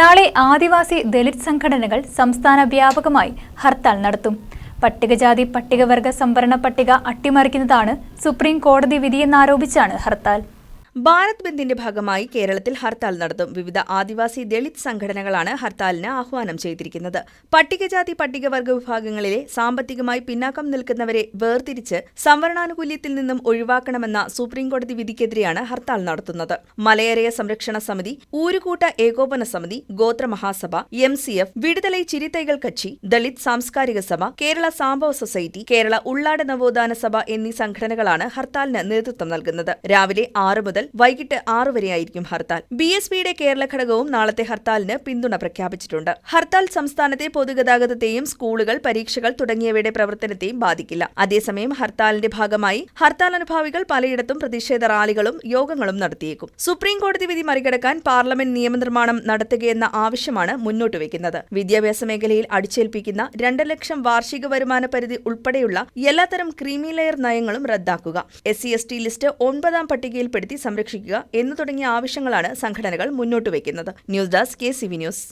നാളെ ആദിവാസി ദളിത് സംഘടനകൾ സംസ്ഥാന വ്യാപകമായി ഹർത്താൽ നടത്തും. പട്ടികജാതി പട്ടികവർഗ സംവരണ പട്ടിക അട്ടിമറിക്കുന്നതാണ് സുപ്രീം കോടതി വിധിയെന്നാരോപിച്ചാണ് ഹർത്താൽ. ഭാരത് ബന്ദിന്റെ ഭാഗമായി കേരളത്തിൽ ഹർത്താൽ നടത്തും. വിവിധ ആദിവാസി ദളിത് സംഘടനകളാണ് ഹർത്താലിന് ആഹ്വാനം ചെയ്തിരിക്കുന്നത്. പട്ടികജാതി പട്ടികവർഗ വിഭാഗങ്ങളിലെ സാമ്പത്തികമായി പിന്നാക്കം നിൽക്കുന്നവരെ വേർതിരിച്ച് സംവരണാനുകൂല്യത്തിൽ നിന്നും ഒഴിവാക്കണമെന്ന സുപ്രീംകോടതി വിധിക്കെതിരെയാണ് ഹർത്താൽ നടത്തുന്നത്. മലയരയ സംരക്ഷണ സമിതി ഊരുകൂട്ട ഏകോപന സമിതി Gothra Mahasabha M C F Viduthalai Chiruthaigal Katchi Dalit സാംസ്കാരിക സഭ കേരള സാംഭവ സൊസൈറ്റി കേരള ഉള്ളാട് നവോത്ഥാന സഭ എന്നീ സംഘടനകളാണ് ഹർത്താലിന് നേതൃത്വം നൽകുന്നത്. രാവിലെ ആറ് മുതൽ വൈകിട്ട് ആറു വരെയായിരിക്കും ഹർത്താൽ. ബി എസ് പിയുടെ കേരള ഘടകവും നാളത്തെ ഹർത്താലിന് പിന്തുണ പ്രഖ്യാപിച്ചിട്ടുണ്ട്. ഹർത്താൽ സംസ്ഥാനത്തെ പൊതുഗതാഗതത്തെയും സ്കൂളുകൾ പരീക്ഷകൾ തുടങ്ങിയവയുടെ പ്രവർത്തനത്തെയും ബാധിക്കില്ല. അതേസമയം ഹർത്താലിന്റെ ഭാഗമായി ഹർത്താൽ അനുഭാവികൾ പലയിടത്തും പ്രതിഷേധ റാലികളും യോഗങ്ങളും നടത്തിയേക്കും. സുപ്രീം കോടതി വിധി മറികടക്കാൻ പാർലമെന്റ് നിയമനിർമ്മാണം നടത്തുകയെന്ന ആവശ്യമാണ് മുന്നോട്ട് വയ്ക്കുന്നത് വിദ്യാഭ്യാസ മേഖലയിൽ അടിച്ചേൽപ്പിക്കുന്ന രണ്ട് ലക്ഷം വാർഷിക വരുമാന പരിധി ഉൾപ്പെടെയുള്ള എല്ലാത്തരം ക്രീമി ലെയർ നയങ്ങളും റദ്ദാക്കുക. S C S T list ഒൻപതാം പട്ടികയിൽപ്പെടുത്തി സംരക്ഷിക്കുക എന്നു തുടങ്ങിയ ആവശ്യങ്ങളാണ് സംഘടനകൾ മുന്നോട്ട് വയ്ക്കുന്നത്. News desk K C V news.